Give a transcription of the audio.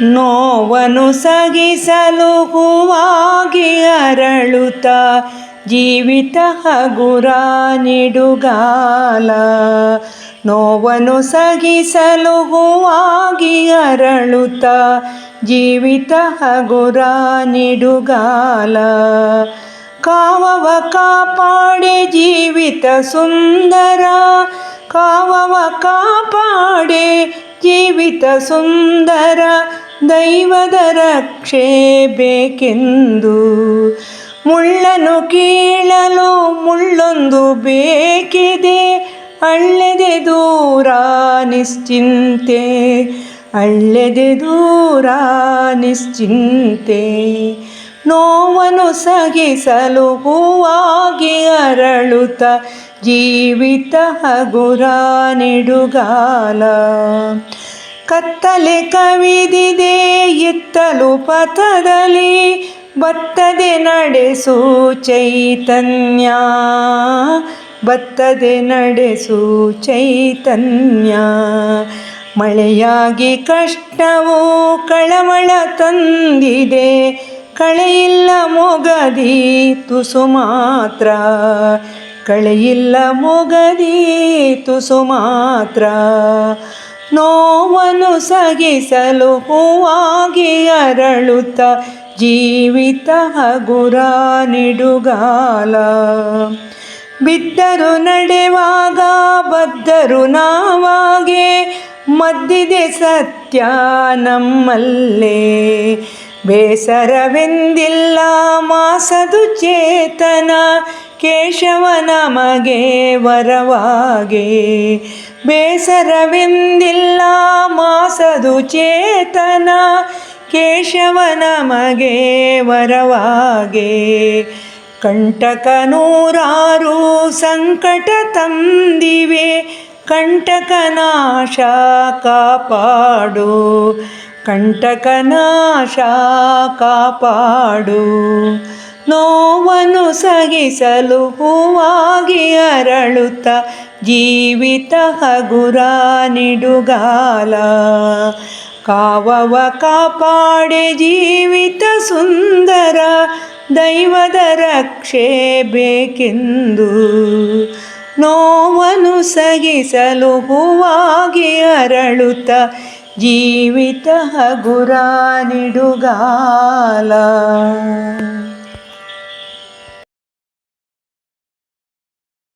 ನೋವನ್ನು ಸಗಿಸಲು ಹೂವಾಗಿ ಅರಳುತ್ತ ಜೀವಿತ ಹಗುರ ನಿಡುಗಾಲ ನೋವನ್ನು ಸಗಿಸಲು ಹೂವಾಗಿ ಅರಳುತ್ತ ಜೀವಿತ ಹಗುರ ನಿಡುಗಾಲ ಕಾವವ ಕಾಪಾಡೆ ಜೀವಿತ ಸುಂದರ. ಕಾವವ ಕಾಪಾಡೆ ಜೀವಿತ ಸುಂದರ. ದೈವದ ರಕ್ಷೆ ಬೇಕೆಂದು ಮುಳ್ಳನು ಕೀಳಲು ಮುಳ್ಳೊಂದು ಬೇಕಿದೆ, ಅಳ್ಳೆದೆ ದೂರ ನಿಶ್ಚಿಂತೆ, ಅಳ್ಳೆದೆ ದೂರ ನಿಶ್ಚಿಂತೆ. ನೋವನ್ನು ಸಹಿಸಲು ಹೂವಾಗಿ ಅರಳುತ್ತ ಜೀವಿತ ಹಗುರ ನಿಡುಗಾಲ. ಕತ್ತಲೆ ಕವಿದಿದೆ, ಇತ್ತಲು ಪಥದಲ್ಲಿ ಬತ್ತದೆ ನಡೆಸು ಚೈತನ್ಯ. ಬತ್ತದೆ ನಡೆಸು ಚೈತನ್ಯ. ಮಳೆಯಾಗಿ ಕಷ್ಟವು ಕಳಮಳ ತಂದಿದೆ, ಕಳೆಯಿಲ್ಲ ಮೊಗದಿ ತುಸು ಮಾತ್ರ. ಕಳೆಯಿಲ್ಲ ಮೊಗದಿ ತುಸು ಮಾತ್ರ. ನೋವನ್ನು ಸಗಿಸಲು ಹೂವಾಗಿ ಅರಳುತ್ತ ಜೀವಿತ ಹಗುರ ನಿಡುಗಾಲ ಬಿದ್ದರು ನಡೆವಾಗ, ಬದ್ದರು ನಾವಾಗೆ, ಮದ್ದಿದೆ ಸತ್ಯ ನಮ್ಮಲ್ಲೇ. ಬೇಸರವೆಂದಿಲ್ಲ ಮಾಸದು ಚೇತನ, ಕೇಶವ ನಮಗೆ ವರವಾಗೆ. ಬೇಸರವೆಂದಿಲ್ಲ ಮಾಸದು ಚೇತನ ಕೇಶವ ನಮಗೆ ವರವಾಗೆ. ಕಂಟಕ ನೂರಾರು ಸಂಕಟ ತಂದಿವೆ ಕಂಟಕನಾಶ ಕಾಪಾಡು. ಕಂಟಕನಾಶ ಕಾಪಾಡು. ನೋವನ್ನು ಸಗಿಸಲು ಹೂವಾಗಿ ಅರಳುತ್ತ ಜೀವಿತ ಹಗುರ ನಿಡುಗಾಲ ಕಾವವ ಕಾಪಾಡೆ ಜೀವಿತ ಸುಂದರ, ದೈವದ ರಕ್ಷೆ ಬೇಕೆಂದು. ನೋವನ್ನು ಸಗಿಸಲು ಹೂವಾಗಿ ಅರಳುತ್ತ ಜೀವಿತ ಹಗುರ ನಿಡುಗಾಲ